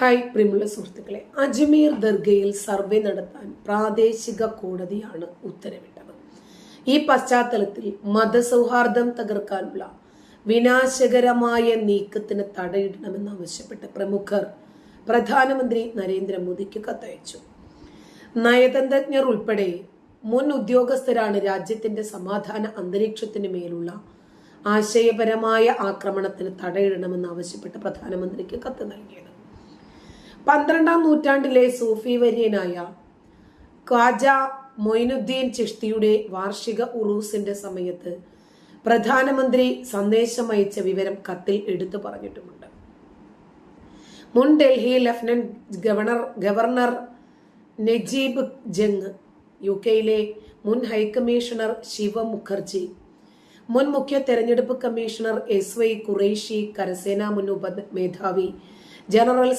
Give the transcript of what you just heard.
Hi പ്രിയമുള്ള സുഹൃത്തുക്കളെ Ajmer ദർഗയിൽ survey നടത്താൻ പ്രാദേശിക കോടതിയാണ് ഉത്തരവിട്ടത്. ഈ പശ്ചാത്തലത്തിൽ മതസൗഹാർദ്ദം തകർക്കാനുള്ള വിനാശകരമായ നീക്കത്തിന് തടയിടണമെന്നാവശ്യപ്പെട്ട് പ്രമുഖർ പ്രധാനമന്ത്രി നരേന്ദ്രമോദിക്ക് കത്തയച്ചു. നയതന്ത്രജ്ഞർ ഉൾപ്പെടെ മുൻ ഉദ്യോഗസ്ഥരാണ് രാജ്യത്തിന്റെ സമാധാന അന്തരീക്ഷത്തിന് മേലുള്ള ആശയപരമായ ആക്രമണത്തിന് തടയിടണമെന്ന് ആവശ്യപ്പെട്ട് പ്രധാനമന്ത്രിക്ക് കത്ത് നൽകിയത്. പന്ത്രണ്ടാം നൂറ്റാണ്ടിലെ സൂഫി വര്യനായ ഖ്വാജ മൊയിനുദ്ദീൻ ചിഷ്തിയുടെ വാർഷിക ഉറൂസിന്റെ സമയത്ത് പ്രധാനമന്ത്രി സന്ദേശം അയച്ച വിവരം കത്തിൽ എടുത്തു പറഞ്ഞിട്ടുമുണ്ട്. മുൻ Delhi lieutenant governor governor Najeeb Jung U കെയിലെ മുൻ ഹൈക്കമ്മീഷണർ ശിവ മുഖർജി മുൻ മുഖ്യ തെരഞ്ഞെടുപ്പ് കമ്മീഷണർ എസ് വൈ ഖുറേഷി കരസേനാ മുൻ ഉപ മേധാവി ജനറൽ